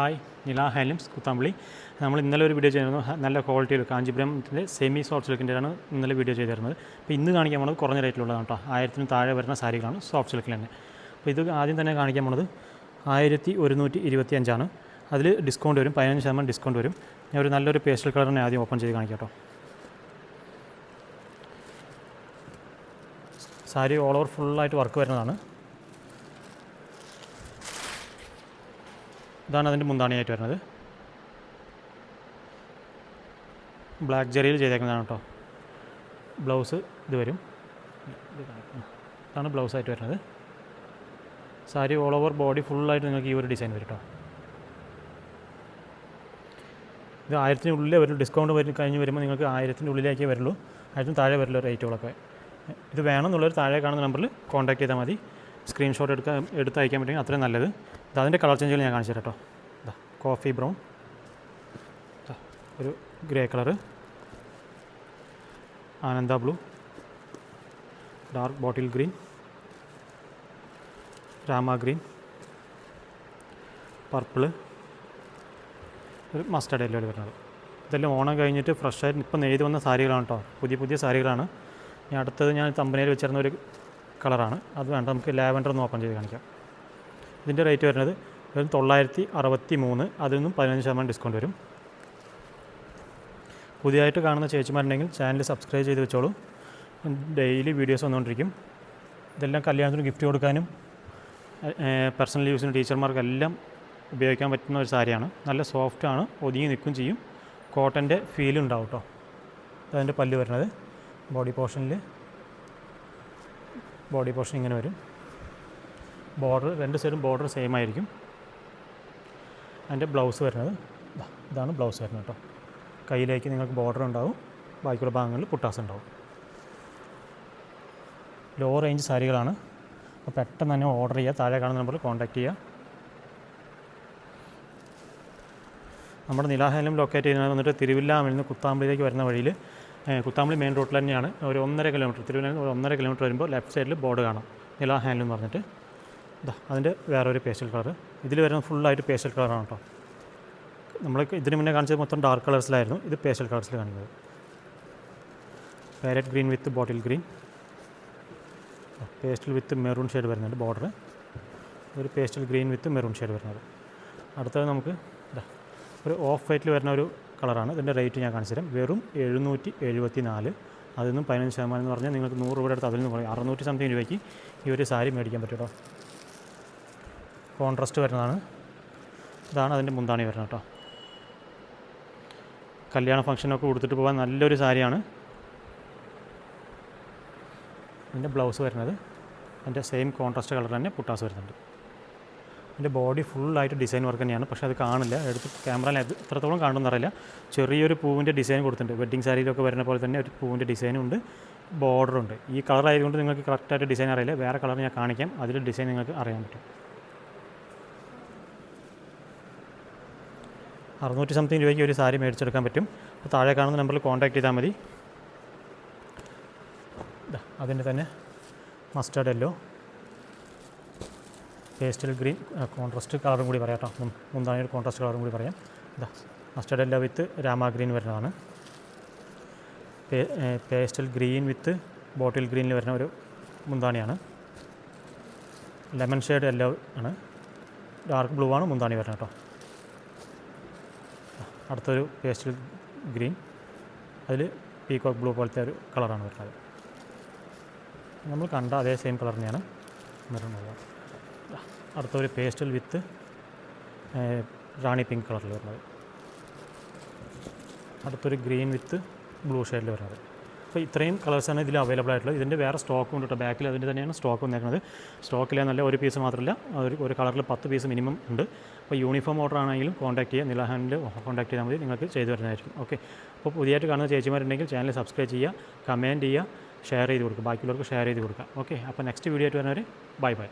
Hi നില handlooms Kuthampully. നമ്മൾ ഇന്നലെ ഒരു വീഡിയോ ചെയ്തിരുന്നു. നല്ല ക്വാളിറ്റിയിൽ കാഞ്ചീപുരത്തിന്റെ സെമി സോഫ്റ്റ് സിൽക്കിന്റെയാണ് ഇന്നലെ വീഡിയോ ചെയ്തിരുന്നത്. അപ്പോൾ ഇന്ന് കാണിക്കാൻ പോണത് കുറഞ്ഞ റേറ്റിലുള്ളതാണ് കേട്ടോ. ആയിരത്തിന് താഴെ വരുന്ന സാരികളാണ് സോഫ്റ്റ് സിൽക്കിൽ തന്നെ. അപ്പോൾ ഇത് ആദ്യം തന്നെ കാണിക്കാൻ പോണത് ആയിരത്തി ഒരുന്നൂറ്റി ഇരുപത്തി അഞ്ചാണ് അതിൽ ഡിസ്കൗണ്ട് വരും പതിനഞ്ച് ശതമാനം ഡിസ്കൗണ്ട് വരും. ഞാൻ ഒരു നല്ലൊരു പേസ്റ്റൽ കളറിനെ ആദ്യം ഓപ്പൺ ചെയ്ത് കാണിക്കാം കേട്ടോ. സാരി ഓൾ ഓവർ ഫുള്ളായിട്ട് വർക്ക് വരുന്നതാണ്. ഇതാണ് അതിന്റെ മുന്താണിയായിട്ട് വരുന്നത്. ബ്ലാക്ക് ജെറിയിൽ ചെയ്തേക്കുന്നതാണ് കേട്ടോ. ബ്ലൗസ് ഇത് വരും. ഇതാണ് ബ്ലൗസായിട്ട് വരുന്നത്. സാരി ഓൾ ഓവർ ബോഡി ഫുള്ളായിട്ട് നിങ്ങൾക്ക് ഈ ഒരു ഡിസൈൻ വരും കേട്ടോ. ഇത് ആയിരത്തിന് ഉള്ളിലേ വരും ഡിസ്കൗണ്ട് വരും കഴിഞ്ഞ് വരുമ്പോൾ നിങ്ങൾക്ക് ആയിരത്തിന്റെ ഉള്ളിലേക്കേ വരുള്ളൂ. ആയിരത്തിന് താഴെ വരില്ല റേറ്റുകളൊക്കെ ഇത് വേണം എന്നുള്ളൊരു താഴെ കാണുന്ന നമ്പറിൽ കോൺടാക്ട് ചെയ്താൽ മതി. സ്ക്രീൻഷോട്ട് എടുക്കാൻ എടുത്ത് അയക്കാൻ പറ്റുമെങ്കിൽ അത്രയും നല്ലത്. ഇത് അതിന്റെ കളർ ചേഞ്ചുകൾ ഞാൻ കാണിച്ചു കേട്ടോ കോഫി ബ്രൗൺ ഒരു ഗ്രേ കളർ ആനന്ദ blue dark bottle green Rama green purple ഒരു മസ്റ്റർഡ് യെല്ലോ വരുന്നത്. ഇതെല്ലാം ഓണം കഴിഞ്ഞിട്ട് ഫ്രഷായിട്ട് ഇപ്പം നെയ്ത് വന്ന സാരികളാണ് കേട്ടോ പുതിയ പുതിയ സാരികളാണ്. ഞാൻ അടുത്തത് ഞാൻ തമ്പനയിൽ വെച്ചിരുന്ന ഒരു കളറാണ്. അത് വേണ്ട നമുക്ക് ലാവൻഡർ ഒന്ന് ഓപ്പൺ ചെയ്ത് കാണിക്കാം. ഇതിന്റെ റേറ്റ് വരുന്നത് വെറും തൊള്ളായിരത്തി അറുപത്തി മൂന്ന് അതിൽ നിന്നും പതിനഞ്ച് ശതമാനം ഡിസ്കൗണ്ട് വരും. പുതിയതായിട്ട് കാണുന്ന ചേച്ചിമാരുണ്ടെങ്കിൽ ചാനൽ സബ്സ്ക്രൈബ് ചെയ്ത് വെച്ചോളൂ. ഡെയിലി വീഡിയോസ് വന്നുകൊണ്ടിരിക്കും. ഇതെല്ലാം കല്യാണത്തിന് ഗിഫ്റ്റ് കൊടുക്കാനും പേഴ്സണൽ യൂസിന് ടീച്ചർമാർക്കെല്ലാം ഉപയോഗിക്കാൻ പറ്റുന്ന ഒരു സാരിയാണ്. നല്ല സോഫ്റ്റ് ആണ് ഒതുങ്ങി നിൽക്കും ചെയ്യും. കോട്ടന്റെ ഫീലുണ്ടാവും കേട്ടോ അതിന്റെ പല്ല് വരുന്നത്. ബോഡി പോർഷനിൽ ബോഡി പോർഷൻ ഇങ്ങനെ വരും. ബോർഡർ രണ്ട് സൈഡും ബോർഡർ സെയിം ആയിരിക്കും. അതിന്റെ ബ്ലൗസ് വരുന്നത്. ഇതാണ് ബ്ലൗസ് വരുന്നത് കേട്ടോ. കയ്യിലേക്ക് നിങ്ങൾക്ക് ബോർഡർ ഉണ്ടാവും. ബാക്കിയുള്ള ഭാഗങ്ങളിൽ പുട്ടാസ് ഉണ്ടാവും. ലോ റേഞ്ച് സാരികളാണ്. അപ്പോൾ പെട്ടെന്ന് തന്നെ ഓർഡർ ചെയ്യുക. താഴെ കാണുന്ന നമ്പറിൽ കോൺടാക്റ്റ് ചെയ്യുക. നമ്മുടെ നിലാഹലം ലൊക്കേറ്റ് ചെയ്യുന്നത് വന്നിട്ട് തിരുവില്ലാമിൽ നിന്ന് കുത്താമ്പിലേക്ക് വരുന്ന വഴിയിൽ കുത്താമ്പളി മെയിൻ റോഡിൽ തന്നെയാണ്. ഒരു ഒന്നര കിലോമീറ്റർ തിരുവനന്തപുരം ഒരു ഒന്നര കിലോമീറ്റർ വരുമ്പോൾ ലെഫ്റ്റ് സൈഡിൽ ബോർഡ് കാണാം. നില ഹാൻഡിൽ എന്ന് പറഞ്ഞിട്ട്. ഇതാ അതിന്റെ വേറൊരു പേസ്റ്റൽ കളർ. ഇതിൽ വരുന്നത് ഫുള്ളായിട്ട് പേസ്റ്റൽ കളറാണ് കേട്ടോ. നമ്മൾ ഇതിന് മുന്നേ കാണിച്ചത് മൊത്തം ഡാർക്ക് കളേഴ്സിലായിരുന്നു. ഇത് പേസ്റ്റൽ കളേഴ്സിൽ കാണിക്കുന്നത്. Parrot green with bottle green. Pastel with maroon shade വരുന്നുണ്ട് ബോർഡർ ഒരു pastel green with maroon shade വരുന്നത്. അടുത്തത് നമുക്ക് ഒരു ഓഫ് വൈറ്റിൽ വരുന്ന ഒരു കളറാണ്. ഇതിന്റെ റേറ്റ് ഞാൻ കാണിച്ചു തരാം. വെറും എഴുന്നൂറ്റി എഴുപത്തി നാല് അതിൽ നിന്നും പതിനഞ്ച് ശതമാനം എന്ന് പറഞ്ഞാൽ നിങ്ങൾക്ക് നൂറ് രൂപയുടെ അടുത്ത് അതിൽ നിന്ന് കുറയും. അറുന്നൂറ്റി സംതിങ് രൂപയ്ക്ക് ഈ ഒരു സാരി മേടിക്കാൻ പറ്റും കേട്ടോ. കോൺട്രാസ്റ്റ് വരുന്നതാണ്. ഇതാണ് അതിന്റെ മുന്താണി വരുന്നത് കേട്ടോ. കല്യാണ ഫംഗ്ഷനൊക്കെ കൊടുത്തിട്ട് പോകാൻ നല്ലൊരു സാരിയാണ്. ഇതിന്റെ ബ്ലൗസ് വരുന്നത്. അതിന്റെ സെയിം കോൺട്രാസ്റ്റ് കളർ തന്നെ പുട്ടാസ് വരുന്നുണ്ട്. ഇതിന്റെ ബോഡി ഫുള്ളായിട്ട് ഡിസൈൻ വർക്ക് തന്നെയാണ്. പക്ഷേ അത് കാണില്ല. എടുത്ത് ക്യാമറയിൽ എത്രത്തോളം കാണുമെന്നറിയില്ല ചെറിയൊരു പൂവിന്റെ ഡിസൈൻ കൊടുത്തിട്ടുണ്ട്. വെഡ്ഡിങ് സാരിയിലൊക്കെ വരുന്ന പോലെ തന്നെ ഒരു പൂവിന്റെ ഡിസൈനും ഉണ്ട്. ബോർഡറുണ്ട് ഈ കളർ ആയതുകൊണ്ട് നിങ്ങൾക്ക് കറക്റ്റായിട്ട് ഡിസൈൻ അറിയില്ല. വേറെ കളർ ഞാൻ കാണിക്കാം. അതിൽ ഡിസൈൻ നിങ്ങൾക്ക് അറിയാൻ പറ്റും. അറുന്നൂറ്റി സംതിങ് രൂപയ്ക്ക് ഒരു സാരി മേടിച്ചെടുക്കാൻ പറ്റും. അപ്പോൾ താഴെ കാണുന്ന നമ്പറിൽ കോൺടാക്ട് ചെയ്താൽ മതി. അതിന്റെ തന്നെ യെല്ലോ പേസ്റ്റൽ ഗ്രീൻ കോൺട്രാസ്റ്റ് കളറും കൂടി പറയാം കേട്ടോ. മുന്താണി ഒരു കോൺട്രാസ്റ്റ് കളറും കൂടി പറയാം. ഇതാ mustard yellow with rama green വരുന്നതാണ്. പേസ്റ്റൽ ഗ്രീൻ വിത്ത് ബോട്ടിൽ ഗ്രീനിൽ വരുന്ന ഒരു മുന്താണിയാണ്. ലെമൺ ഷെയ്ഡ് എല്ലോ ആണ്. ഡാർക്ക് ബ്ലൂ ആണ് മുന്താണി വരുന്നത് കേട്ടോ. അടുത്തൊരു പേസ്റ്റൽ ഗ്രീൻ. അതിൽ പീകോക്ക് ബ്ലൂ പോലത്തെ ഒരു കളറാണ് വരുന്നത്. നമ്മൾ കണ്ട അതേ സെയിം കളർ തന്നെയാണ്. വരുന്നത് അടുത്തൊരു പേസ്റ്റൽ വിത്ത് റാണി പിങ്ക് കളറിൽ വരുന്നത്. അടുത്തൊരു ഗ്രീൻ വിത്ത് ബ്ലൂ ഷെയ്ഡിൽ വരുന്നത്. അപ്പോൾ ഇത്രയും കളേഴ്സാണ് ഇതിൽ അവൈലബിൾ ആയിട്ടുള്ളത്. ഇതിന്റെ വേറെ സ്റ്റോക്കും ഉണ്ട് കേട്ടോ. ബാക്കിൽ അതിന്റെ തന്നെയാണ് സ്റ്റോക്ക് വന്നേക്കുന്നത്. സ്റ്റോക്കിലെ നല്ല ഒരു പീസ് മാത്രമല്ല ഒരു ഒരു കളറിൽ പത്ത് പീസ് മിനിമം ഉണ്ട്. അപ്പോൾ യൂണിഫോം ഓർഡർ ആണെങ്കിലും കോൺടാക്ട് ചെയ്യുക. നിലഹാനിൽ കോൺടാക്ട് ചെയ്താൽ മതി. നിങ്ങൾക്ക് ചെയ്തു വരുന്നതായിരിക്കും ഓക്കെ. അപ്പോൾ പുതിയതായിട്ട് കാണുന്ന ചേച്ചിമാരുണ്ടെങ്കിൽ ചാനൽ സബ്സ്ക്രൈബ് ചെയ്യുക കമന്റ് ചെയ്യുക ഷെയർ ചെയ്ത് കൊടുക്കുക. ബാക്കിയുള്ളവർക്ക് ഷെയർ ചെയ്ത് കൊടുക്കുക. ഓക്കെ. അപ്പോൾ നെക്സ്റ്റ് വീഡിയോ ആയിട്ട് വരുന്നവർ ബൈ ബൈ.